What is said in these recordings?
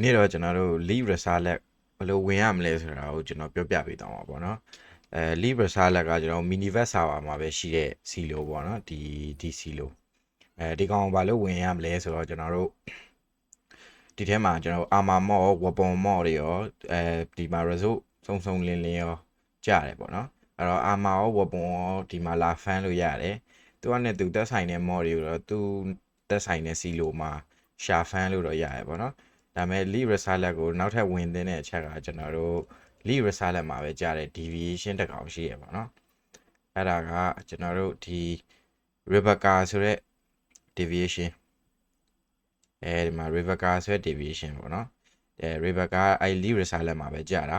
ဒီနေ့တော့ကျွန်တော်တို့ leave resalad ဘယ်လိုဝင်ရမလဲဆိုတာကိုကျွန်တော်ပြောပြပေးသွားမှာပေါ့နော်အဲ leave resalad ကကျွန်တော် minivet server မှာပဲရှိတဲ့ silo ပေါ့နော်ဒီဒီ silo အဲဒီကောင်ဘာလို့ဝင်ရမလဲဆိုတော့ကျွန်တော်တို့ဒီထဲမှာကျွန်တော် armor mod weapon mod တွေရောအဲဒီမှာ result စုံစုံလင်းလင်းရောကြားတယ်ပေါ့နော်အဲ့တော့ armor ရော weapon ရောဒီမှာလာ fan လို့ရတယ်သူကနဲ့သူတက်ဆိုင်တဲ့ mod တွေကိုတော့သူတက်ဆိုင်တဲ့ silo မှာရှာ fan လို့တော့ရတယ်ပေါ့နော် ဒါပေမဲ့ lead resalad ကိုနောက်ထပ်ဝင်သင်းတဲ့အချက်ကကျွန်တော်တို့ lead resalad မှာပဲကြားတဲ့ deviation တစ်ကောင်ရှိရပါတော့အဲ့ဒါကကျွန်တော်တို့ဒီ Rebecca ဆိုတဲ့ deviation အဲဒီမှာ Rebecca ဆိုတဲ့ deviation ပေါ့နော်အဲ Rebecca အဲ lead resalad မှာပဲကြားတာ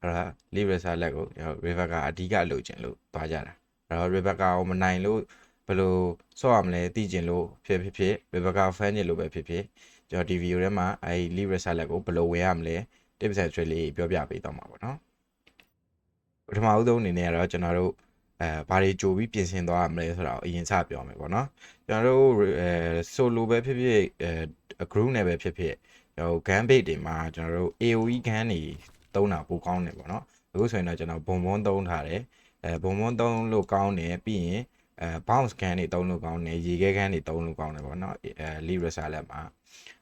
အဲ့ဒါ lead resalad ကို Rebecca အဓိကလိုချင်လို့သွားကြတာအဲ့တော့ Rebecca ကိုမနိုင်လို့ဘယ်လိုဆော့ရမလဲသိချင်လို့ဖြစ်ဖြစ်ဖြစ် Rebecca fan ချင်လို့ပဲဖြစ်ဖြစ် ကျွန်တော်ဒီဗီဒီယိုထဲမှာအဲ lead resalad ကိုဘယ်လိုဝင်ရမလဲ tips and trick လေးပြောပြပေးသွားမှာပေါ့နော်ပထမဦးဆုံးအနေနဲ့ကတော့ကျွန်တော်တို့အဲဘာတွေကြိုပြီးပြင်ဆင်သွားရမလဲဆိုတာကိုအရင်စပြောမယ်ပေါ့နော်ကျွန်တော်တို့အဲ solo ပဲဖြစ်ဖြစ်အဲ group နဲ့ပဲဖြစ်ဖြစ်ကျွန်တော် gun bait တွေမှာကျွန်တော်တို့ AOE gun တွေသုံးတာပိုကောင်းတယ်ပေါ့နော်အခုဆိုရင်တော့ကျွန်တော်ဘုံဘုံသုံးထားတယ်အဲဘုံဘုံသုံးလို့ကောင်းတယ်ပြီးရင် အဲ bounce gun တွေသုံးလို့ကောင်းတယ်ရေခဲ gun တွေသုံးလို့ကောင်းတယ်ပေါ့နော်အဲ lead resalad မှာ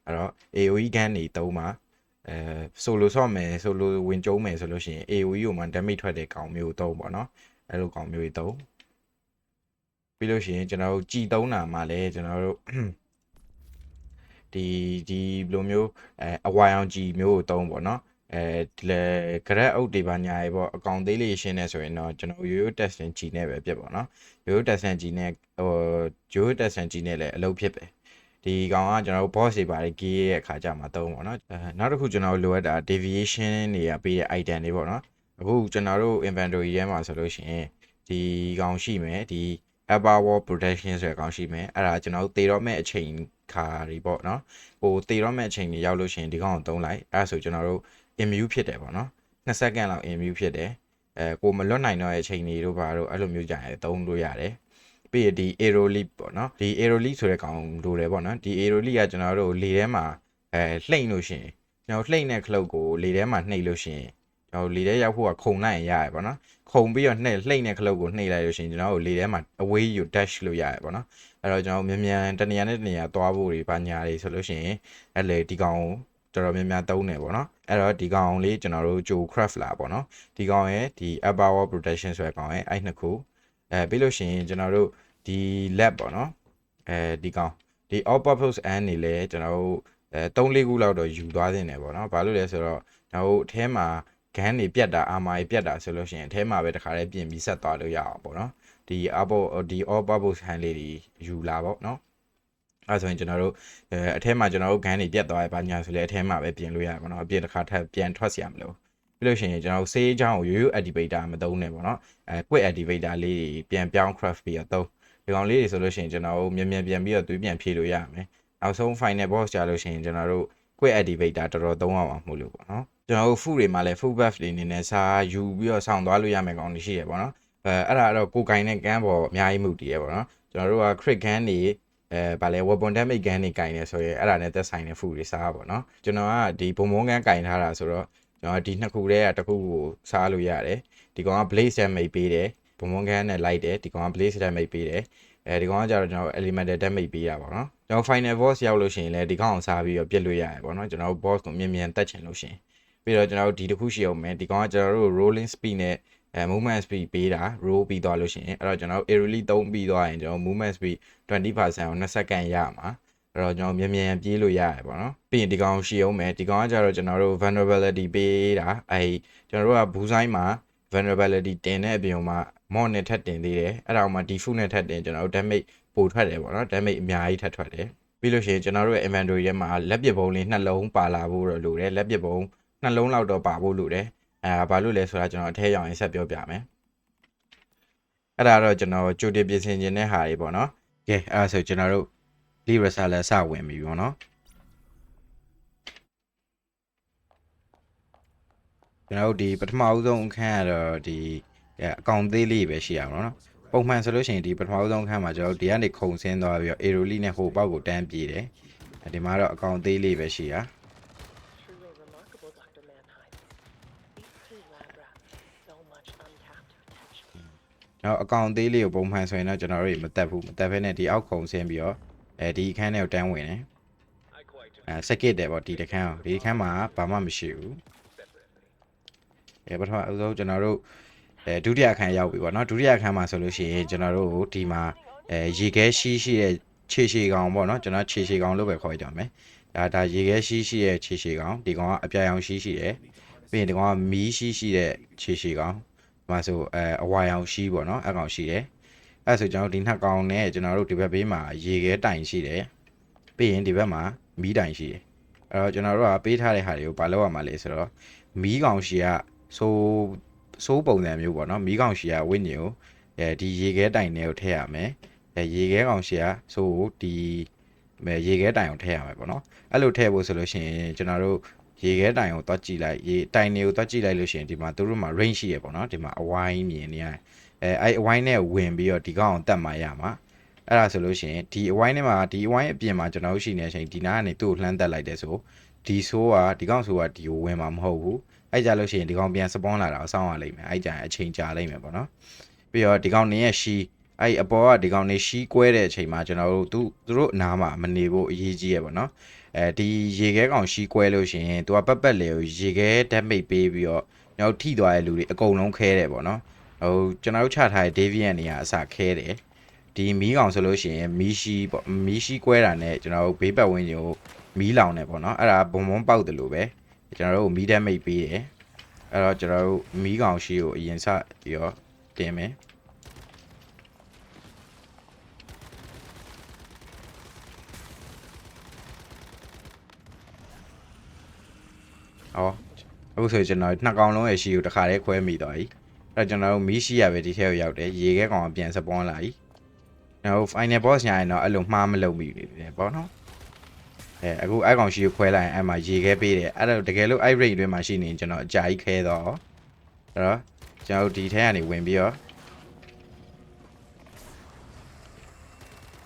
အဲ့တော့ AOE gun တွေသုံးမှာအဲ solo ဆော့မယ် solo ဝင်ကျုံးမယ်ဆိုလို့ရှိရင် AOE ကိုမှ damage ထွက်တဲ့ကောင်မျိုးသုံးပေါ့နော်အဲ့လိုကောင်မျိုးတွေသုံးပြီးလို့ရှိရင်ကျွန်တော်တို့ကြည်သုံးတာမှလည်းကျွန်တော်တို့ဒီဒီလိုမျိုးအဲအဝိုင်အောင်ကြည်မျိုးကိုသုံးပေါ့နော် အဲဒီလေ grad အုပ်တွေပါညာရေပေါ့အကောင်သေးလေးရှင်းနေဆိုရင်တော့ကျွန်တော်ရိုးရိုး testing ကြည်နဲ့ပဲပြတ်ပေါ့နော်ရိုးရိုး testing ကြည်နဲ့ဟိုရိုးရိုး testing ကြည်နဲ့လည်းအလုပ်ဖြစ်ပဲဒီကောင်ကကျွန်တော်တို့ boss တွေပါတယ် gear ရဲ့အခါကျမှသုံးပေါ့နော်အဲနောက်တစ်ခုကျွန်တော်တို့လိုအပ်တာ deviation တွေကပေးတဲ့ item တွေပေါ့နော်အခုကျွန်တော်တို့ inventory ထဲမှာဆိုလို့ရှိရင်ဒီကောင်ရှိမယ်ဒီ upper wall protection ဆိုတဲ့ကောင်ရှိမယ်အဲ့ဒါကျွန်တော်တို့တေတော့မဲ့အချိန်ခါတွေပေါ့နော်ဟိုတေတော့မဲ့အချိန်တွေရောက်လို့ရှိရင်ဒီကောင်ကိုသုံးလိုက်အဲ့ဒါဆိုကျွန်တော်တို့ immune ဖြစ်တယ်ပေါ့နော်2စက္ကန့်လောက် immune ဖြစ်တယ်အဲကိုမလွတ်နိုင်တော့တဲ့အချိန်တွေတို့ဘာတို့အဲ့လိုမျိုးကြရင်သုံးလို့ရတယ်ပြီးရဒီ aero leap ပေါ့နော်ဒီ aero leap ဆိုတဲ့ကောင်လိုတယ်ပေါ့နော်ဒီ aero leap ကကျွန်တော်တို့လေထဲမှာအဲလှိမ့်လို့ရှိရင်ကျွန်တော်လှိမ့်တဲ့ခလုတ်ကိုလေထဲမှာနှိပ်လို့ရှိရင်ကျွန်တော်လေထဲရောက်ဖို့ကခုံလိုက်ရင်ရတယ်ပေါ့နော်ခုံပြီးတော့နှိပ်လှိမ့်တဲ့ခလုတ်ကိုနှိပ်လိုက်လို့ရှိရင်ကျွန်တော်တို့လေထဲမှာ away you dash လို့ရတယ်ပေါ့နော်အဲ့တော့ကျွန်တော်မြန်မြန်တနေရာနဲ့တနေရာသွားဖို့တွေဘာညာတွေဆိုလို့ရှိရင်အဲ့လေဒီကောင်ကို တော်တော်များများသုံးတယ်ပေါ့နော်အဲ့တော့ဒီကောင်လေးကျွန်တော်တို့ဂျို craft လာပေါ့နော်ဒီကောင်ရဲ့ဒီ upper wall protection ဆိုတဲ့ကောင်ရဲ့အဲ့နှစ်ခုအဲပြီးလို့ရှိရင်ကျွန်တော်တို့ဒီ lab ပေါ့နော်အဲဒီကောင်ဒီ all purpose and နေလဲကျွန်တော်တို့အဲ3 4ခုလောက်တော့ယူသွားတင်တယ်ပေါ့နော်ဘာလို့လဲဆိုတော့ကျွန်တော်တို့အထဲမှာ gun တွေပြတ်တာအာမာတွေပြတ်တာဆိုလို့ရှိရင်အထဲမှာပဲတခါလေးပြင်ပြီးဆက်သွားလို့ရအောင်ပေါ့နော်ဒီ apple ဒီ all purpose hand လေးတွေယူလာပေါ့နော် အဲဆိုရင်ကျွန်တော်တို့အဲအထဲမှာကျွန်တော်တို့ gun တွေပြတ်သွားရပါညာဆိုလဲအထဲမှာပဲပြင်လို့ရပါတော့အပြင်တစ်ခါထပ်ပြန်ထွက်စီရမလို့ပြီးလို့ရှိရင်ကျွန်တော်တို့ save အကြောင်းကိုရိုးရိုး activator မသုံးနဲ့ပေါ့နော်အဲ quick activator လေးတွေပြန်ပြောင်း craft ပြီးတော့သုံးဒီကောင်လေးတွေဆိုလို့ရှိရင်ကျွန်တော်တို့မြန်မြန်ပြန်ပြီးတော့သွေးပြန်ဖြည့်လို့ရမယ်နောက်ဆုံး final boss ကြာလို့ရှိရင်ကျွန်တော်တို့ quick activator တော်တော်သုံးအောင်အောင်မှုလို့ပေါ့နော်ကျွန်တော်တို့ food တွေမှာလည်း food buff တွေအနေနဲ့စားယူပြီးတော့ဆောင်းသွားလို့ရမယ်ကောင်တွေရှိရပေါ့နော်အဲအဲ့ဒါတော့ကိုကင်နဲ့ကန်းပေါ်အများကြီးမှုတည်ရပေါ့နော်ကျွန်တော်တို့က crit gun တွေ အဲဗာလဲ weapon damage gun တွေကင်နေဆိုရင်အဲ့ဒါနဲ့သက်ဆိုင်တဲ့ food တွေစားပါတော့ကျွန်တော်ကဒီဘုံဘုံကန်ကင်ထားတာဆိုတော့ကျွန်တော်ဒီနှစ်ခုတည်းကတစ်ခုကိုစားလို့ရတယ်ဒီကောင်က blaze damage ပေးတယ်ဘုံဘုံကန်နဲ့လိုက်တယ်ဒီကောင်က blaze damage ပေးတယ်အဲဒီကောင်ကကြတော့ကျွန်တော် elemental damage ပေးတာပေါ့နော်ကျွန်တော် final boss ရောက်လို့ရှိရင်လည်းဒီကောင်ကိုစားပြီးတော့ပြစ်လို့ရတယ်ပေါ့နော်ကျွန်တော် boss ကိုမြင်မြန်တက်ချင်လို့ရှိရင်ပြီးတော့ကျွန်တော်တို့ဒီတစ်ခုရှိအောင်မယ်ဒီကောင်ကကျွန်တော်တို့ rolling speed နဲ့ အဲ movement speed ပေးတာ roll ပြီးသွားလို့ရှိရင်အဲ့တော့ကျွန်တော် aerially 3ပြီးသွားရင်ကျွန်တော် movement speed 20%ကို2စက္ကန့်ရမှာအဲ့တော့ကျွန်တော်မြန်မြန်ပြေးလို့ရတယ်ပေါ့နော်ပြီးရင်ဒီကောင်ရှိအောင်မယ်ဒီကောင်ကကြတော့ကျွန်တော်တို့ vulnerability ပေးတာအဲကျွန်တော်တို့ကဘူးဆိုင်မှာ vulnerability တင်တဲ့အပြင်မှာ mod နဲ့ထပ်တင်သေးတယ်အဲ့ဒါမှ default နဲ့ထပ်တင်ကျွန်တော်တို့ damage ပိုထွက်တယ်ပေါ့နော် damage အများကြီးထပ်ထွက်တယ်ပြီးလို့ရှိရင်ကျွန်တော်တို့ရဲ့ inventory ထဲမှာလက်ပစ်ပုံးလေးနှလုံးပါလာဖို့တော့လိုတယ်လက်ပစ်ပုံးနှလုံးလောက်တော့ပါဖို့လိုတယ် အဲဘာလို့လဲဆိုတာကျွန်တော်အထက်ရောင်ရင်ဆက်ပြောပြမယ်အဲ့ဒါတော့ကျွန်တော်ကြိုတင်ပြင်ဆင်ခြင်းတဲ့ဟာတွေပေါ့နော်ကဲအဲ့ဒါဆိုကျွန်တော်တို့ leave resalad စဝင်ပြီပေါ့နော်ကျွန်တော်တို့ဒီပထမဦးဆုံးအခန်းကတော့ဒီအကောင်သေးလေးပဲရှိရအောင်နော်ပုံမှန်ဆိုလို့ရှိရင်ဒီပထမဦးဆုံးအခန်းမှာကျွန်တော်တို့ဒီကနေခုံဆင်းသွားပြီးတော့ aero lead နဲ့ဟိုပေါက်ကိုတန်းပြေးတယ်ဒီမှာတော့အကောင်သေးလေးပဲရှိရ နောက်အကောင့်သေးလေးကိုပုံမှန်ဆိုရင်တော့ကျွန်တော်တို့မတက်ဘူးမတက်ဘဲနဲ့ဒီအောက်ခုံဆင်းပြီးတော့အဲဒီအခန်းထဲကိုတန်းဝင်တယ်အဲစကစ်တယ်ပေါ့ဒီတစ်ခန်းကိုဒီတစ်ခန်းမှာဘာမှမရှိဘူးအဲပထမအဆုံးကျွန်တော်တို့အဲဒုတိယအခန်းရောက်ပြီပေါ့နော်ဒုတိယအခန်းမှာဆိုလို့ရှိရင်ကျွန်တော်တို့ဒီမှာအဲရေခဲရှိရှိတဲ့ခြေရှည်ကောင်ပေါ့နော်ကျွန်တော်ခြေရှည်ကောင်လို့ပဲခေါ်ကြမယ်ဒါဒါရေခဲရှိရှိတဲ့ခြေရှည်ကောင်ဒီကောင်ကအပြာရောင်ရှိရှိတယ်ပြီးရင်ဒီကောင်ကမီးရှိရှိတဲ့ခြေရှည်ကောင်ဒီ မှာဆိုအဲအဝါရောင်ရှိပေါ့နော်အကောင်ရှိတယ်အဲဆိုကျွန်တော်ဒီနှစ်ကောင်နဲ့ကျွန်တော်တို့ဒီဘက်ဘေးမှာရေခဲတိုင်ရှိတယ်ပြီးရင်ဒီဘက်မှာမီးတိုင်ရှိတယ်အဲ့တော့ကျွန်တော်တို့ကပေးထားတဲ့ဟာတွေကိုဘာလုပ်ရမှာလဲဆိုတော့မီးကောင်ရှိကဆိုစိုးပုံစံမျိုးပေါ့နော်မီးကောင်ရှိကဝိညာဉ်ကိုအဲဒီရေခဲတိုင်တွေကိုထည့်ရမယ်အဲရေခဲကောင်ရှိကဆိုဒီမဲရေခဲတိုင်ကိုထည့်ရမယ်ပေါ့နော်အဲ့လိုထည့်ဖို့ဆိုလို့ရှိရင်ကျွန်တော်တို့ ရေခဲတိုင်ကိုတွက်ကြည့်လိုက်ရေတိုင်တွေကိုတွက်ကြည့်လိုက်လို့ရှိရင်ဒီမှာသူတို့မှာ range ရှိရပေါ့နော်ဒီမှာအဝိုင်းမြင်နေရတယ်အဲအဲ့အဝိုင်းနဲ့ဝင်ပြီးတော့ဒီကောင်ကိုတက်မှရမှာအဲ့ဒါဆိုလို့ရှိရင်ဒီအဝိုင်းထဲမှာဒီအဝိုင်းအပြင်မှာကျွန်တော်တို့ရှိနေတဲ့အချိန်ဒီနားကနေသူ့ကိုလှမ်းတက်လိုက်တဲ့ဆိုဒီဆိုးကဒီကောင်ဆိုးကဒီကိုဝင်မှာမဟုတ်ဘူးအဲ့ကြလို့ရှိရင်ဒီကောင်ပြန်စပွန်လာတာကိုစောင်းရလိမ့်မယ်အဲ့ကြရင်အချိန်ကြာလိမ့်မယ်ပေါ့နော်ပြီးတော့ဒီကောင်နေရဲ့ရှီအဲ့အပေါ်ကဒီကောင်နေရှီးကွဲတဲ့အချိန်မှာကျွန်တော်တို့သူသူတို့အနားမှာမနေဖို့အရေးကြီးရပေါ့နော် အဲဒီရေခဲကောင်ရှီးကွဲလို့ရှိရင်သူကပတ်ပတ်လေကိုရေခဲဓာတ်မိတ်ပေးပြီးတော့နောက်ထိသွားတဲ့လူတွေအကုန်လုံးခဲတယ်ပေါ့နော်ဟိုကျွန်တော်တို့ချထားတဲ့ Deviant နေရာအစခဲတယ်ဒီမီးကောင်ဆိုလို့ရှိရင်မီးရှိပေါ့မီးရှိကွဲတာနဲ့ကျွန်တော်တို့ဘေးပတ်ဝန်းကျင်ကိုမီးလောင်နေပေါ့နော်အဲ့ဒါဘုံဘုံပေါက်တယ်လို့ပဲကျွန်တော်တို့မီးဓာတ်မိတ်ပေးတယ်အဲ့တော့ကျွန်တော်တို့မီးကောင်ရှိကိုအရင်စပြီးတော့တင်မယ်။ ဟောအခုဆိုကျွန်တော်နှစ်ကောင်လုံးရဲ့ရှီကိုတစ်ခါတည်းခွဲမိသွားပြီ။အဲ့တော့ကျွန်တော်တို့မီးရှိရပဲဒီထဲကိုရောက်တယ်။ရေခဲကောင်ကပြန်စပွန်လာပြီ။နောက် final boss ညာရင်တော့အဲ့လိုမှားမလုပ်မိဘူးလေပေါ့နော်။အဲအခုအဲ့ကောင်ရှီကိုခွဲလိုက်ရင်အဲ့မှာရေခဲပေးတယ်။အဲ့တော့တကယ်လို့အဲ့ rate တွင်းမှာရှိနေရင်ကျွန်တော်အကြာကြီးခဲတော့အဲ့တော့ကျွန်တော်တို့ဒီထဲကနေဝင်ပြီးတော့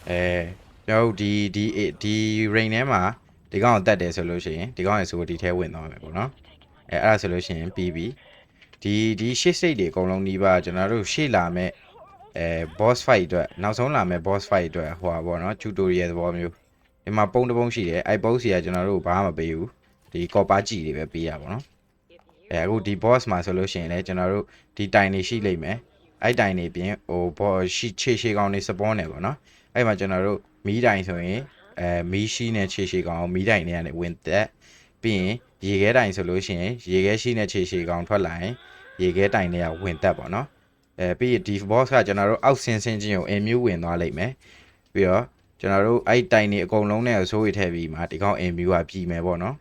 အဲကျွန်တော်တို့ဒီဒီဒီ rain ထဲမှာ ဒီကောင်ကိုတက်တယ်ဆိုလို့ရှိရင်ဒီကောင်ရဲ့ဆိုဒီထဲဝင်သွားမယ်ပေါ့နော်အဲအဲ့ဒါဆိုလို့ရှိရင်ပြီးပြီဒီဒီ shit state တွေအကုန်လုံးနှီးပါကျွန်တော်တို့ရှေ့လာမဲ့အဲ boss fight အတွက်နောက်ဆုံးလာမဲ့ boss fight အတွက်ဟိုပါပေါ့နော် tutorial သဘောမျိုးဒီမှာပုံတစ်ပုံရှိတယ်အဲ့ပုံစီကကျွန်တော်တို့ဘာမှမပေးဘူးဒီ copper ကြည်တွေပဲပေးရပါတော့အဲအခုဒီ boss မှာဆိုလို့ရှိရင်လည်းကျွန်တော်တို့ဒီတိုင်တွေရှိလိမ့်မယ်အဲ့တိုင်တွေပြင်ဟို boss ရှိခြေခြေကောင်တွေ spawn နေပေါ့နော်အဲ့မှာကျွန်တော်တို့မီးတိုင်ဆိုရင် အဲမီးရှိနဲ့ခြေခြေကောင်မီးတိုင်တွေကနေဝင်သက်ပြီးရင်ရေခဲတိုင်ဆိုလို့ရှိရင်ရေခဲရှိနဲ့ခြေခြေကောင်ထွက်လာရင်ရေခဲတိုင်တွေကဝင်သက်ပေါ့နော်အဲပြီးရင်ဒီ boss ကကျွန်တော်တို့အောက်ဆင်းဆင်းချင်းကိုအင်မြူဝင်သွားလိမ့်မယ်ပြီးတော့ကျွန်တော်တို့အဲ့တိုင်တွေအကုန်လုံးနဲ့ဆိုးရထည့်ပြီးမှဒီကောင်အင်မြူကပြည်မယ်ပေါ့နော်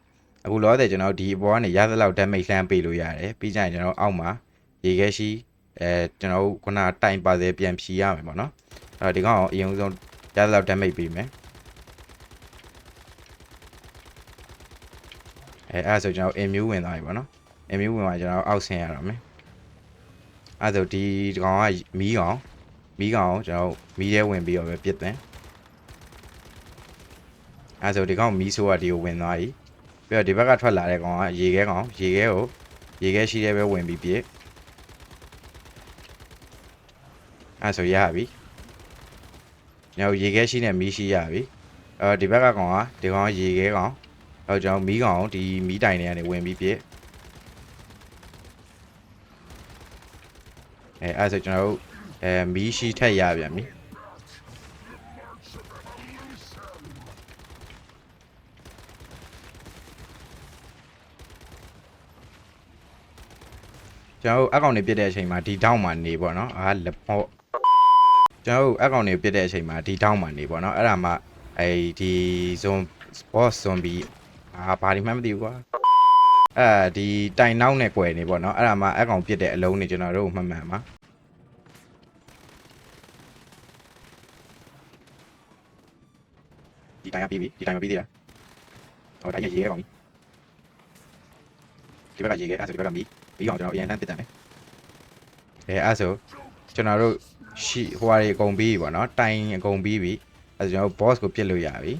အခုလောဆယ်ကျွန်တော်ဒီအပေါ်ကနေရသလောက် damage လှမ်းပေးလို့ရတယ်ပြီးကြရင်ကျွန်တော်အောက်မှာရေခဲရှိအဲကျွန်တော်တို့ခုနတိုင်ပါစေပြန်ဖြီရမယ်ပေါ့နော်အဲ့ဒီကောင်အရင်ဆုံးရသလောက် damage ပေးမယ် အဲအဲ့ဒါဆိုကျွန်တော်အင်မြူဝင်သွားပြီပေါ့နော်အင်မြူဝင်သွားကျွန်တော်အောက်ဆင်းရတော့မယ်အဲ့ဒါဆိုဒီကောင်ကမီးကောင်မီးကောင်ကိုကျွန်တော်မီးရဲဝင်ပြီးတော့ပဲပြစ်တယ်အဲ့ဒါဆိုဒီကောင်မီးဆိုးကဒီကိုဝင်သွားပြီပြီးတော့ဒီဘက်ကထွက်လာတဲ့ကောင်ကရေခဲကောင်ရေခဲကိုရေခဲရှိတဲ့ပဲဝင်ပြီးပြစ်အဲ့ဒါဆိုရပြီညောင်ရေခဲရှိနဲ့မီးရှိရပြီအော်ဒီဘက်ကကောင်ကဒီကောင်ကရေခဲကောင် အော်ကျွန်တော်မီးကောင်ကိုဒီမီးတိုင်တွေကနေဝင်ပြီးပြစ်အဲအဲ့ဒါဆိုကျွန်တော်တို့အဲမီးရှိထက်ရပြန်ပြီကျွန်တော်တို့အကောင့်တွေပြစ်တဲ့အချိန်မှာဒီတောင်းမှာနေပေါ့နော်အာလက်ဟောကျွန်တော်တို့အကောင့်တွေပြစ်တဲ့အချိန်မှာဒီတောင်းမှာနေပေါ့နော်အဲ့ဒါမှအဲဒီ zone boss zombie အာဘာဒီမှမသိဘူးကွာအဲဒီတိုင်နောက်နဲ့꿰နေပေါ့နော်အဲ့ဒါမှအကောင်ပြစ်တဲ့အလုံးတွေကျွန်တော်တို့မှတ်မှန်ပါဒီတိုင်ကပြီးပြီဒီတိုင်မပြီးသေးလားဟောတိုင်ရရေးခဲ့ပါပြီဒီဘက်ကရေးခဲ့အဲ့ဆိုဒီဘက်ကမီးမီးကောင်ကျွန်တော်အရင်တန်းပစ်တယ်မယ်အဲအဲ့ဆိုကျွန်တော်တို့ရှိဟိုဟာတွေအကုန်ပြီးပြီပေါ့နော်တိုင်အကုန်ပြီးပြီအဲ့ဆိုကျွန်တော်တို့ boss ကိုပြစ်လို့ရပြီ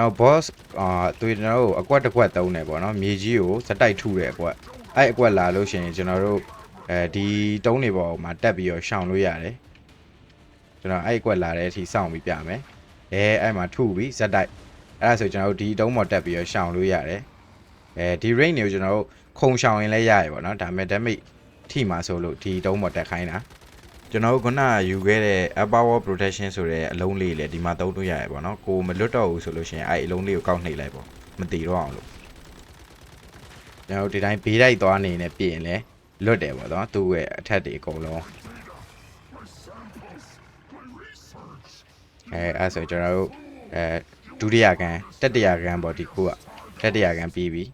ကျွန်တော် boss အာသူကျွန်တော်တို့အကွက်တစ်ကွက်သုံးတယ်ပေါ့နော်မြေကြီးကိုစတိုက်ထုတယ်အကွက်အဲ့အကွက်လာလို့ရှိရင်ကျွန်တော်တို့အဲဒီတုံးတွေပေါ်မှာတက်ပြီးတော့ရှောင်လို့ရတယ်ကျွန်တော်အဲ့အကွက်လာတဲ့အထိစောင့်ပြီးပြမယ်အဲအဲ့မှာထုပြီးစတိုက်အဲ့ဒါဆိုကျွန်တော်တို့ဒီတုံးပေါ်တက်ပြီးတော့ရှောင်လို့ရတယ်အဲဒီ range တွေကိုကျွန်တော်တို့ခုံရှောင်ရင်လည်းရရပေါ့နော်ဒါပေမဲ့ damage ထိမှာဆိုလို့ဒီတုံးပေါ်တက်ခိုင်းတာ ကျွန်တော်တို့ခုနကယူခဲ့တဲ့ Air Power Protection ဆိုတဲ့အလုံးလေးလေဒီမှာသုံးလို့ရတယ်ပေါ့နော်ကိုမလွတ်တော့ဘူးဆိုလို့ရှိရင်အဲ့အလုံးလေးကိုကောက်နှိပ်လိုက်ပေါ့မတည်တော့အောင်လို့ကျွန်တော်တို့ဒီတိုင်းဘေးတိုက်သွားနေနေပြင်လဲလွတ်တယ်ပေါ့နော်သူ့ရဲ့အထက်တွေအကုန်လုံးအဲအဲ့ဆိုကျွန်တော်တို့အဲဒုတိယကန်တတိယကန်ပေါ့ဒီခုကတတိယကန်ပြီးပြီ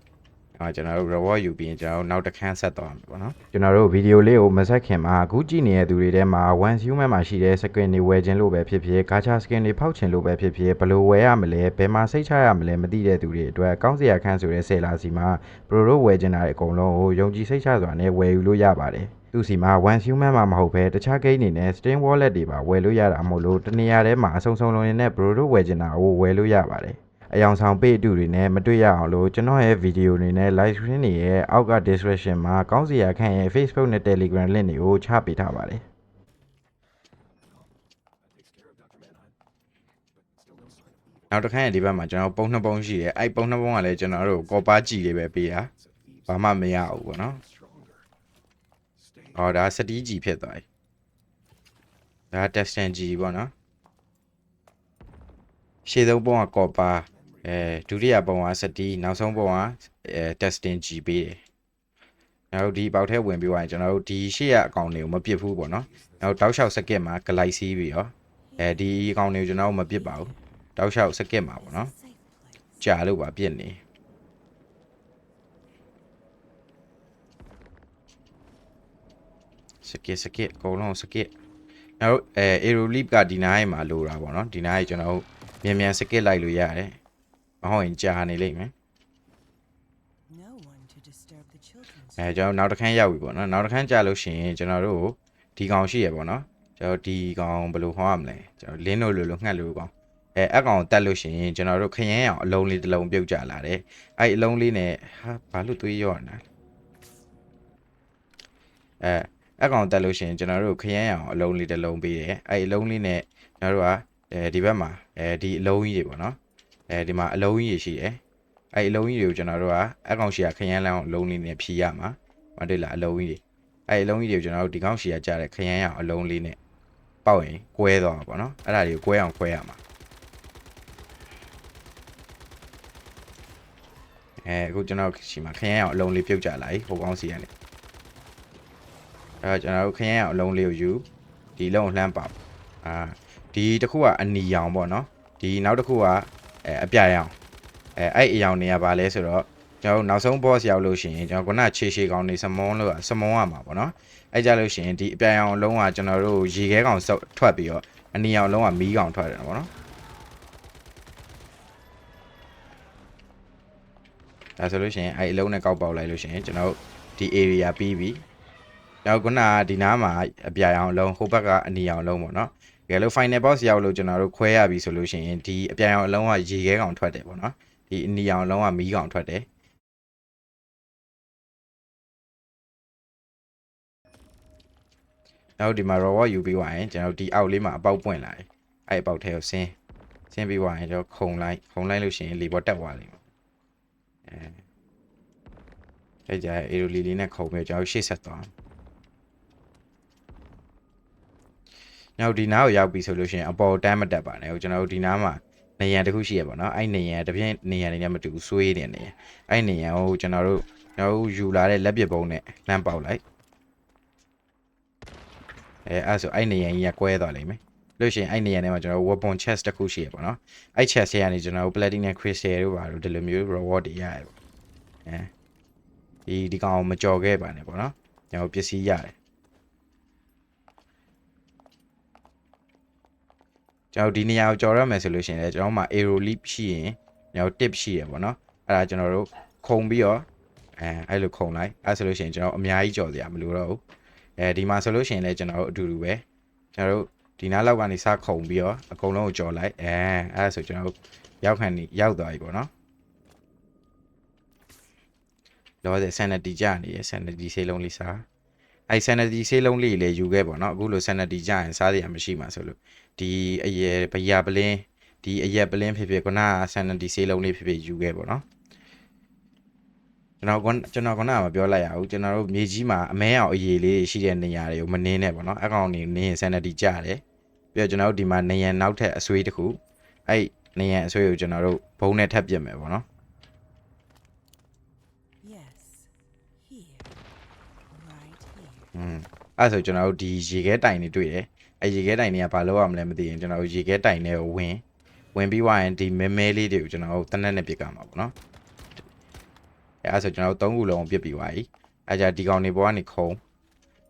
အော်ကျွန်တော်တို့ reward ယူပြီးရင်ကျွန်တော်တို့နောက်တစ်ခန်းဆက်သွားမှာပေါ့နော်ကျွန်တော်တို့ဗီဒီယိုလေးကိုမဆက်ခင်မှာအခုကြည့်နေတဲ့သူတွေထဲမှာ one human မှာရှိတဲ့ skin တွေဝယ်ခြင်းလို့ပဲဖြစ်ဖြစ် gacha skin တွေဖောက်ခြင်းလို့ပဲဖြစ်ဖြစ်ဘယ်လိုဝယ်ရမလဲဘယ်မှာစိတ်ချရမလဲမသိတဲ့သူတွေအတွက်ကောင်းစရာခန်းဆိုတဲ့ဆယ်လာစီမှာ pro တို့ဝယ်ခြင်းတာတွေအကုန်လုံးကိုယုံကြည်စိတ်ချစွာနဲ့ဝယ်ယူလို့ရပါတယ်သူစီမှာ one human မှာမဟုတ်ဘဲတခြား game တွေနဲ့ steam wallet တွေပါဝယ်လို့ရတာမို့လို့တနေရာထဲမှာအဆုံဆုံလုံးနေတဲ့ pro တို့ဝယ်ခြင်းတာကိုဝယ်လို့ရပါတယ် အယောင်ဆောင်ပေးအတူတွေနဲ့မတွေ့ရအောင်လို့ကျွန်တော်ရဲ့ဗီဒီယိုတွေနဲ့ live stream တွေရဲ့အောက်က description မှာကောင်းစရာခန့်ရဲ့ Facebook နဲ့ Telegram link တွေကိုချပေးထားပါတယ်နောက်တစ်ခါရဲ့ဒီဘက်မှာကျွန်တော်ပုံနှစ်ပုံရှိတယ်အဲ့ပုံနှစ်ပုံကလည်းကျွန်တော်တို့ကောပါကြည်လေးပဲပေးတာဘာမှမရဘူးပေါ့နော်အော်ဒါစတီးကြည်ဖြစ်သွားပြီဒါ testing ကြည်ပေါ့နော်ရှေ့ဆုံးပုံကကော်ပါ အဲဒုတိယပုံကစတီးနောက်ဆုံးပုံကအဲ testing G ပေးတယ်။နောက်ဒီပေါက်ထဲဝင်ပြီးသွားရင်ကျွန်တော်တို့ဒီရှေ့ရအကောင့်တွေကိုမပစ်ဘူးပေါ့နော်။နောက်တောက်လျှောက်စကစ်မှာ galaxy ပြီးရောအဲဒီအကောင့်တွေကိုကျွန်တော်တို့မပစ်ပါဘူး။တောက်လျှောက်စကစ်မှာပေါ့နော်။ကြာလို့ပါပြစ်နေစကစ်စကစ်အကုန်လုံးစကစ်နောက်အဲ aerolip ကဒီနားရဲ့မှာလိုတာပေါ့နော်ဒီနားရဲ့ကျွန်တော်တို့မြန်မြန်စကစ်လိုက်လို့ရတယ် မဟုတ်ရင်ကြာနေလိမ့်မယ် No one to disturb the children's အဲကျွန်တော်နောက်တစ်ခန်းရောက်ပြီပေါ့နော်နောက်တစ်ခန်းကြာလို့ရှိရင်ကျွန်တော်တို့ဒီကောင်ရှိရပေါ့နော်ကျွန်တော်ဒီကောင်ဘယ်လိုဟောရမလဲကျွန်တော်လင်းလို့လို့လို့ငှက်လို့ကောင်အဲအကောင်တက်လို့ရှိရင်ကျွန်တော်တို့ခရမ်းအောင်အလုံးလေးတစ်လုံးပြုတ်ကြလာတယ်အဲ့အလုံးလေးနဲ့ဟာဘာလို့သွေးရော့နေတာအဲအကောင်တက်လို့ရှိရင်ကျွန်တော်တို့ခရမ်းအောင်အလုံးလေးတစ်လုံးပေးတယ်အဲ့အလုံးလေးနဲ့ကျွန်တော်တို့ကအဲဒီဘက်မှာအဲဒီအလုံးကြီးတွေပေါ့နော် အဲဒီမှာအလုံးကြီးတွေရှိတယ်အဲ့အလုံးကြီးတွေကိုကျွန်တော်တို့ကအကောင်ရှိရခရမ်းလမ်းအောင်အလုံးလေးနဲ့ဖြီးရမှာမတွေ့လားအလုံးကြီးတွေအဲ့အလုံးကြီးတွေကိုကျွန်တော်တို့ဒီကောင်ရှိရကြားတဲ့ခရမ်းအောင်အလုံးလေးနဲ့ပေါက်ရင်ကွဲသွားမှာပေါ့နော်အဲ့ဒါတွေကိုကွဲအောင်ခွဲရမှာအဲအခုကျွန်တော်ရှိမှာခရမ်းအောင်အလုံးလေးပြုတ်ကြလာပြီဟိုကောင်းစီကနေအဲတော့ကျွန်တော်တို့ခရမ်းအောင်အလုံးလေးကိုယူဒီလုံးကိုလှမ်းပါအာဒီတစ်ခုကအနီရောင်ပေါ့နော်ဒီနောက်တစ်ခုက အဲအပြရောင်အဲအဲ့အရောင်တွေကဘာလဲဆိုတော့ကျွန်တော်တို့နောက်ဆုံး boss ရောက်လို့ရှိရင်ကျွန်တော်ခုနခြေရှည်ကောင်နေစမွန်းလို့စမွန်းရမှာပေါ့နော်အဲ့ကြလို့ရှိရင်ဒီအပြရောင်အလုံးကကျွန်တော်တို့ရေခဲကောင်စုပ်ထွက်ပြီးတော့အနီရောင်အလုံးကမီးကောင်ထွက်တယ်ပေါ့နော်ဒါဆိုလို့ရှိရင်အဲ့အလုံးနဲ့ကောက်ပေါက်လိုက်လို့ရှိရင်ကျွန်တော်တို့ဒီ area ပြီးပြီနောက်ခုနကဒီနားမှာအပြာရောင်အလုံးဟိုဘက်ကအနီရောင်အလုံးပေါ့နော် တကယ်လို့ final boss ရောက်လို့ကျွန်တော်တို့ခွဲရပြီဆိုလို့ရှိရင်ဒီအပြာရောင်အလုံးကရေခဲကောင်ထွက်တယ်ပေါ့နော်ဒီအနီရောင်အလုံးကမီးကောင်ထွက်တယ်နောက်ဒီမှာ raw ယူပြီးသွားရင်ကျွန်တော်တို့ဒီအောက်လေးမှာအပေါက်ပွင့်လာတယ်အဲ့အပေါက်ထဲကိုဆင်းဆင်းပြီးသွားရင်ကျွန်တော်ခုံလိုက်ခုံလိုက်လို့ရှိရင်လေပေါ်တက်သွားလိမ့်မယ်အဲအဲ့ကြအေရိုလီလေးနဲ့ခုံပြီးကျွန်တော်ရှေ့ဆက်သွား နောက်ဒီနားကိုရောက်ပြီဆိုလို့ရှိရင်အပေါ်တန်းမတက်ပါနဲ့ဟိုကျွန်တော်တို့ဒီနားမှာနေရန်တစ်ခုရှိရပါတော့အဲ့နေရန်တစ်ပြင်းနေရန်နေနဲ့မတူဘူးဆွေးနေနေရန်အဲ့နေရန်ကိုကျွန်တော်တို့ကျွန်တော်တို့ယူလာတဲ့လက်ပစ်ပုံးနဲ့လမ်းပေါက်လိုက်အဲအဲ့ဆိုအဲ့နေရန်ကြီးကကွဲသွားလိမ့်မယ်လို့ရှိရင်အဲ့နေရန်ထဲမှာကျွန်တော်တို့ weapon chest တစ်ခုရှိရပါတော့အဲ့ chest ထဲကနေကျွန်တော်တို့ platinum crystal တို့ပါတို့ဒီလိုမျိုး reward တွေရတယ်ပေါ့အဲဒီဒီကောင်မကြော်ခဲ့ပါနဲ့ပေါ့နော်ကျွန်တော်ပစ္စည်းရတယ် ကျွန်တော်ဒီနေရာကိုကြော်ရမယ်ဆိုလို့ရှိရင်လည်းကျွန်တော်မှာ arrow leap ရှိရင်ကျွန်တော် tip ရှိရပေါ့နော်အဲ့ဒါကျွန်တော်တို့ခုံပြီးတော့အဲအဲ့လိုခုံလိုက်အဲ့ဆိုလို့ရှိရင်ကျွန်တော်အများကြီးကြော်စရာမလိုတော့ဘူးအဲဒီမှာဆိုလို့ရှိရင်လည်းကျွန်တော်တို့အတူတူပဲကျွန်တော်တို့ဒီနားလောက်ကနေစခုံပြီးတော့အကုန်လုံးကိုကြော်လိုက်အဲအဲ့ဒါဆိုကျွန်တော်တို့ရောက်ခံနေရောက်သွားပြီပေါ့နော်လောဆယ် sanity ကြနေရ sanity ဆေးလုံးလေးစားအဲ့ sanity ဆေးလုံးလေးလည်းယူခဲ့ပေါ့နော်အခုလို sanity ကြရင်စားရမရှိမှာဆိုလို့ ဒီအရေဘယာပလင်းဒီအရက်ပလင်းဖြစ်ဖြစ်ခုနက sanity ဆေးလုံးလေးဖြစ်ဖြစ်ယူခဲ့ပေါ့နော်ကျွန်တော်ကကျွန်တော်ကမပြောလိုက်ရဘူးကျွန်တော်တို့မြေကြီးမှာအမဲအောင်အရေးလေးရှိတဲ့နေရာတွေကိုမနှင်းနဲ့ပေါ့နော်အကောင်နေနင်းရင် sanity ကြတယ်ပြီးတော့ကျွန်တော်တို့ဒီမှာနေရန်နောက်ထပ်အဆွေးတစ်ခုအဲ့နေရန်အဆွေးကိုကျွန်တော်တို့ဘုံနဲ့ထပ်ပြစ်မယ်ပေါ့နော် Yes. Here. Right here. อืม အဲ့ဒါဆိုကျွန်တော်တို့ဒီရေခဲတိုင်တွေတွေ့တယ်အဲရေခဲတိုင်တွေကဘာလုပ်ရမလဲမသိရင်ကျွန်တော်တို့ရေခဲတိုင်တွေကိုဝင်ဝင်ပြီးွားရင်ဒီမဲမဲလေးတွေကိုကျွန်တော်တို့တနက်နဲ့ပြစ်ကမှာပေါ့နော်အဲအဲ့ဒါဆိုကျွန်တော်တို့သုံးခုလုံးပြစ်ပြီးွားပြီအဲကြဒီကောင်တွေပေါ်ကနေခုံ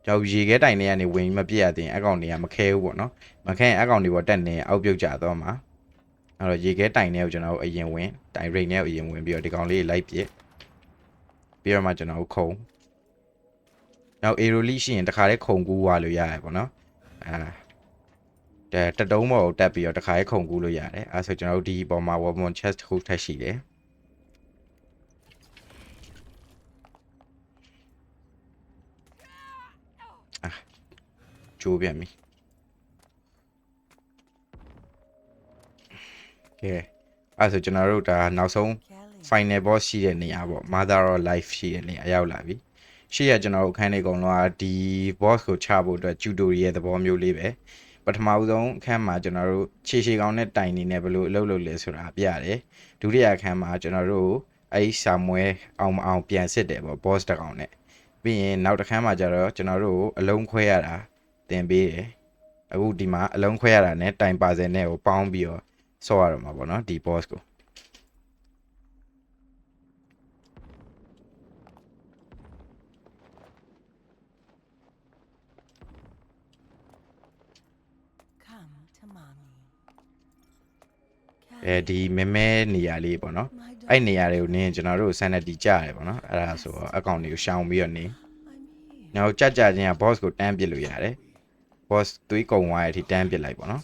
ကျွန်တော်ရေခဲတိုင်တွေကနေဝင်မပြစ်ရသေးရင်အကောင်တွေကမခဲဘူးပေါ့နော်မခဲရင်အကောင်တွေပေါ်တက်နေအောက်ပြုတ်ကြတော့မှာအဲ့တော့ရေခဲတိုင်တွေကိုကျွန်တော်တို့အရင်ဝင်တိုင်ရိတ်တွေကိုအရင်ဝင်ပြီးတော့ဒီကောင်လေးတွေလိုက်ပြစ်ပြီးတော့မှကျွန်တော်တို့ခုံ နောက် aero leak ရှိရင်တခါတည်းခုံကူးသွားလို့ရတယ်ပေါ့နော်အာတဲ့တတုံးပေါ်ကိုတက်ပြီးတော့တခါတည်းခုံကူးလို့ရတယ်အဲဆိုကျွန်တော်တို့ဒီပေါ်မှာ weapon chest တစ်ခုထပ်ရှိတယ်အာကျိုးပြန်ပြီကဲအဲဆိုကျွန်တော်တို့ဒါနောက်ဆုံး Kelly. final boss ရှိတဲ့နေရာပေါ့ mother of life ရှိတဲ့နေရာရောက်လာပြီ ရှေ့ရကျွန်တော်တို့အခန်းလေးအကုန်လုံးကဒီ boss ကိုချဖို့အတွက် tutorial သဘောမျိုးလေးပဲပထမဦးဆုံးအခန်းမှာကျွန်တော်တို့ခြေခြေကောင်းနဲ့တိုင်နေနဲ့ဘယ်လိုအလုပ်လုပ်လဲဆိုတာပြရတယ်ဒုတိယအခန်းမှာကျွန်တော်တို့အဲ့ဆာမွဲအောင်မအောင်ပြန်စစ်တယ်ပေါ့ boss တစ်ကောင်နဲ့ပြီးရင်နောက်တစ်ခန်းမှာကျတော့ကျွန်တော်တို့အလုံးခွဲရတာသင်ပေးတယ်အခုဒီမှာအလုံးခွဲရတာနဲ့တိုင်ပါစင်နဲ့ကိုပေါင်းပြီးတော့ဆော့ရတော့မှာပေါ့နော်ဒီ boss ကို အဲဒီမဲမဲနေရာလေးပေါ့နော် My dog. အဲ့နေရာတွေကိုနင်းကျွန်တော်တို့ sanity ကြရတယ်ပေါ့နော်အဲ့ဒါဆိုတော့အကောင့်တွေကိုရှောင်ပြီးတော့နေ I'm here. နောက်ကြကြချင်းက boss ကိုတန်းပစ်လို့ရတယ် boss သွေးကုံသွားတဲ့အထိတန်းပစ်လိုက်ပေါ့နော်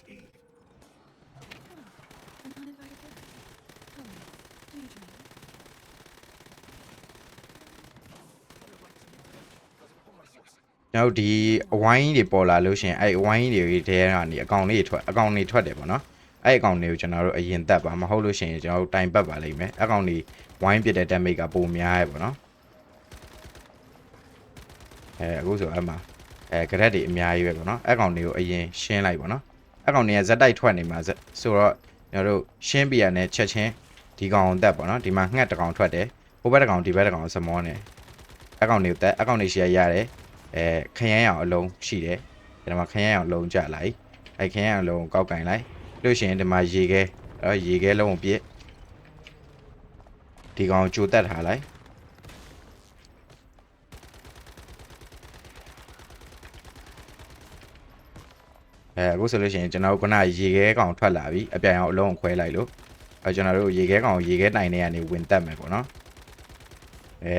နောက်ဒီအဝိုင်းတွေပေါ်လာလို့ရှရင်အဲ့အဝိုင်းတွေထဲကနေအကောင်လေးတွေထွက်အကောင်တွေထွက်တယ်ပေါ့နော် အဲ့အကောင်တွေကိုကျွန်တော်တို့အရင်တက်ပါမဟုတ်လို့ရှရင်ကျွန်တော်တို့တိုင်ပတ်ပါလိမ့်မယ်အကောင်တွေဝိုင်းပစ်တဲ့ damage ကပိုများရပေါ့နော်အဲအခုဆိုအဲ့မှာအဲဂရက်တွေအများကြီးပဲပေါ့နော်အဲ့ကောင်တွေကိုအရင်ရှင်းလိုက်ပေါ့နော်အဲ့ကောင်တွေကဇက်တိုက်ထွက်နေမှာဇက်ဆိုတော့ကျွန်တော်တို့ရှင်းပြရတဲ့ချက်ချင်းဒီကောင်ကိုတက်ပေါ့နော်ဒီမှာငှက်တစ်ကောင်ထွက်တယ်ဟိုဘက်တစ်ကောင်ဒီဘက်တစ်ကောင်စမောနေအဲ့ကောင်တွေကိုတက်အဲ့ကောင်တွေရှီရရတယ်အဲခရမ်းရောင်အလုံးရှိတယ်ဒီမှာခရမ်းရောင်အလုံးကြလိုက်အဲခရမ်းရောင်အလုံးကိုကောက်ကင်လိုက် လို့ရှိရင်ဒီမှာရေခဲအဲရေခဲလုံးကိုပြစ်ဒီကောင်ကြိုတက်ထားလိုက်အဲအခုဆိုလို့ရှိရင်ကျွန်တော်တို့ခုနရေခဲကောင်ထွက်လာပြီအပြန်အောင်အလုံးကိုခွဲလိုက်လို့အဲကျွန်တော်တို့ရေခဲကောင်ကိုရေခဲတိုင်ထဲကနေဝင်တက်မယ်ပေါ့နော်အဲ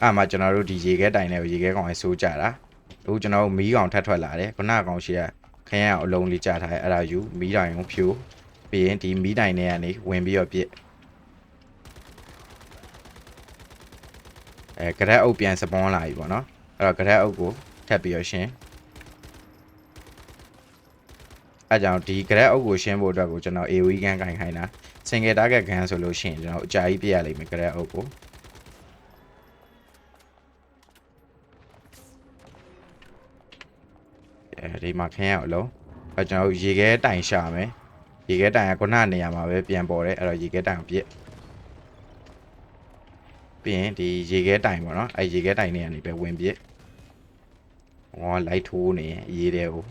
အဲ့မှာကျွန်တော်တို့ဒီရေခဲတိုင်ထဲကိုရေခဲကောင်ရဲ့စိုးကြတာအခုကျွန်တော်တို့မီးကောင်ထပ်ထွက်လာတယ်ခုနကကောင်ရှိက ခရမ်းအောင်အလုံးလေးကြထားတယ်အဲ့ဒါယူမီးတိုင်ကိုဖြိုးပြီးရင်ဒီမီးတိုင်ထဲကနေဝင်ပြီးတော့ပြစ်အဲကရက်အုပ်ပြန်စပွန်လာပြီပေါ့နော်အဲ့တော့ကရက်အုပ်ကိုထပ်ပြီးတော့ရှင်းအဲကြောင့်ဒီ grad အုပ်ကိုရှင်းဖို့အတွက်ကိုကျွန်တော် AOE ကန်ကင်ခိုင်းတာ single target gun ဆိုလို့ရှိရင်ကျွန်တော်အကြာကြီးပြရလိမ့်မယ် grad အုပ်ကို ဒီမှာခင်းရအောင်အလုံးအဲကျွန်တော်တို့ရေခဲတိုင်ရှာမယ်ရေခဲတိုင်ကခုနနေရာမှာပဲပြန်ပေါ်တယ်အဲ့တော့ရေခဲတိုင်ကိုပြစ်ပြီးရင်ဒီရေခဲတိုင်ပေါ့နော်အဲရေခဲတိုင်နေရာနေပဲဝင်ပြစ်ဟောလိုက်ထိုးနေရင်အရေးတဲ့ကို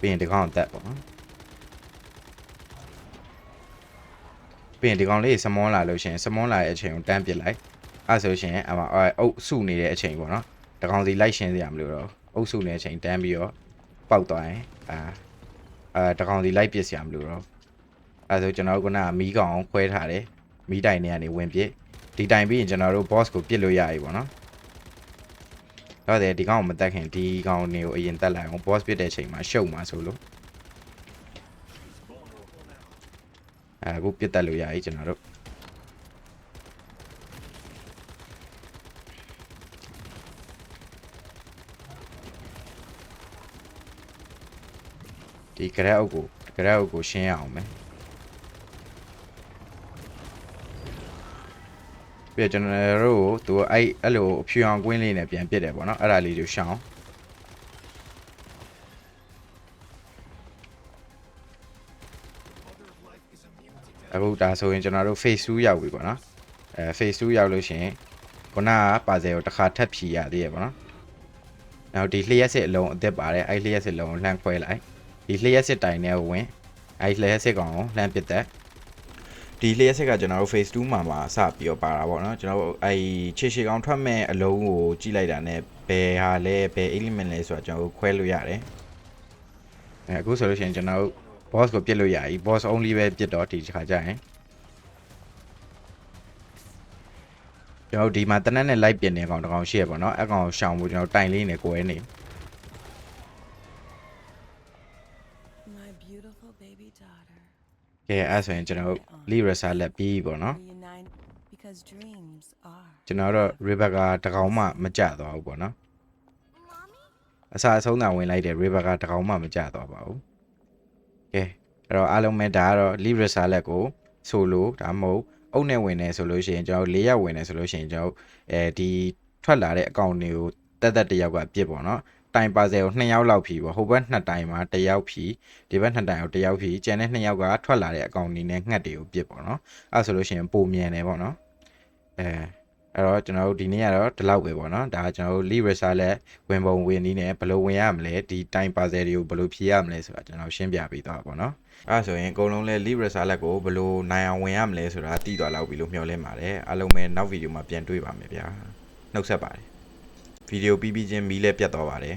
ပြီးရင်ဒီကောင်ကိုတက်ပေါ့နော် ပြီးရင်ဒီကောင်လေးစမွန်လာလို့ရှိရင်စမွန်လာတဲ့အချိန်ကိုတန်းပစ်လိုက်အဲဆိုရှင်အမအုပ်စုနေတဲ့အချိန်ပေါ့နော်ဒီကောင်စီလိုက်ရှင်းစရာမလိုတော့အုပ်စုနေတဲ့အချိန်တန်းပြီးတော့ပေါက်သွားရင်အာအာဒီကောင်စီလိုက်ပစ်စရာမလိုတော့အဲဆိုကျွန်တော်တို့ကမီးကောင်ခွဲထားတယ်မီးတိုင်တွေကနေဝင်ပစ်ဒီတိုင်ပြီးရင်ကျွန်တော်တို့ boss ကိုပစ်လို့ရပြီပေါ့နော်တော့တယ်ဒီကောင်ကိုမတက်ခင်ဒီကောင်တွေကိုအရင်တက်လိုက်အောင် boss ပြစ်တဲ့အချိန်မှာရှုံမှာဆိုလို့ အဲအခုပြစ်တက်လို့ရပြီကျွန်တော်တို့ဒီကြရက်အုပ်ကိုကြရက်အုပ်ကိုရှင်းရအောင်မယ်ပြကျွန်တော်တို့ကိုသူအဲ့အဲ့လိုအဖြူအောင်ကွင်းလေးနဲ့ပြန်ပြစ်တယ်ပေါ့နော်အဲ့ဒါလေးတွေရှောင်း ဒါဆိုရင်ကျွန်တော်တို့ phase 2ရောက်ပြီပေါ့နော်အဲ phase 2ရောက်လို့ရှိရင်ခုနကပါဇယ်ကိုတစ်ခါထပ်ဖြီရသေးရပေါ့နော်နောက်ဒီလျှက်စစ်အလုံးအသက်ပါတယ်အဲ့လျှက်စစ်လုံးကိုလှမ်းခွဲလိုက်ဒီလျှက်စစ်တိုင်ထဲကိုဝင်အဲ့လျှက်စစ်ကောင်ကိုလှမ်းပစ်သက်ဒီလျှက်စစ်ကကျွန်တော်တို့ phase 2မှာမှာစပြီးတော့ပါတာပေါ့နော်ကျွန်တော်တို့အဲ့ခြေခြေကောင်ထွက်မဲ့အလုံးကိုကြည့်လိုက်တာနဲ့ဘယ်ဟာလဲဘယ် element လဲဆိုတာကျွန်တော်တို့ခွဲလို့ရတယ်အဲအခုဆိုလို့ရှိရင်ကျွန်တော်တို့ boss ကိုပြစ်လို့ရပြီ boss only ပဲပြစ်တော့ဒီခါကျရင်ကျွန်တော်တို့ဒီမှာတနက်နဲ့လိုက်ပြင်နေကောင်တစ်ကောင်ရှိရပါတော့အကောင်ရှောင်ဖို့ကျွန်တော်တိုင်လေးနဲ့ကိုယ်နေ My beautiful baby daughter. ကဲအဲ့ဆိုရင်ကျွန်တော်တို့ Lirasa လက်ပြီးပေါ့နော် Reunite because dreams are. ကျွန်တော်တော့ Rebecca တကောင်မှမကြသွားဘူးပေါ့နော်အစားအဆုံးသာဝင်လိုက်တယ် Rebecca တကောင်မှမကြသွားပါဘူး ကဲအဲ့တော့အားလုံးပဲဒါကတော့ Lirasa လက်ကိုဆိုလိုဒါမှမဟုတ်အုပ်နဲ့ဝင်နေဆိုလို့ရှိရင်ကျွန်တော်၄ရက်ဝင်နေဆိုလို့ရှိရင်ကျွန်တော်အဲဒီထွက်လာတဲ့အကောင့်တွေကိုတက်တက်တစ်ယောက်ကပြစ်ပေါ့နော်တိုင်ပါဆယ်ကို2ယောက်လောက်ဖြီးပေါ့ဟိုဘက်2တိုင်မှာ1ယောက်ဖြီးဒီဘက်2တိုင်ကို1ယောက်ဖြီးကျန်တဲ့2ယောက်ကထွက်လာတဲ့အကောင့်တွေနဲ့ငှက်တွေကိုပြစ်ပေါ့နော်အဲ့ဆိုလို့ရှိရင်ပုံမြန်တယ်ပေါ့နော်အဲ အဲ့တော့ကျွန်တော်တို့ဒီနေ့ကတော့ဒီလောက်ပဲပေါ့နော်ဒါကကျွန်တော်တို့ lead research လက်ဝင်ပုံဝင်နည်းနဲ့ဘယ်လိုဝင်ရမလဲဒီ time parcel တွေကိုဘယ်လိုဖြည့်ရမလဲဆိုတာကျွန်တော်ရှင်းပြပေးသွားပါပေါ့နော်အဲ့ဆိုရင်အကုန်လုံးလဲ lead research လက်ကိုဘယ်လိုနိုင်အောင်ဝင်ရမလဲဆိုတာသိသွားလောက်ပြီလို့မျှော်လင့်ပါတယ်အားလုံးပဲနောက်ဗီဒီယိုမှာပြန်တွေ့ပါမယ်ဗျာနှုတ်ဆက်ပါတယ်ဗီဒီယိုပြီးပြီးချင်းမီးလဲပြတ်သွားပါတယ်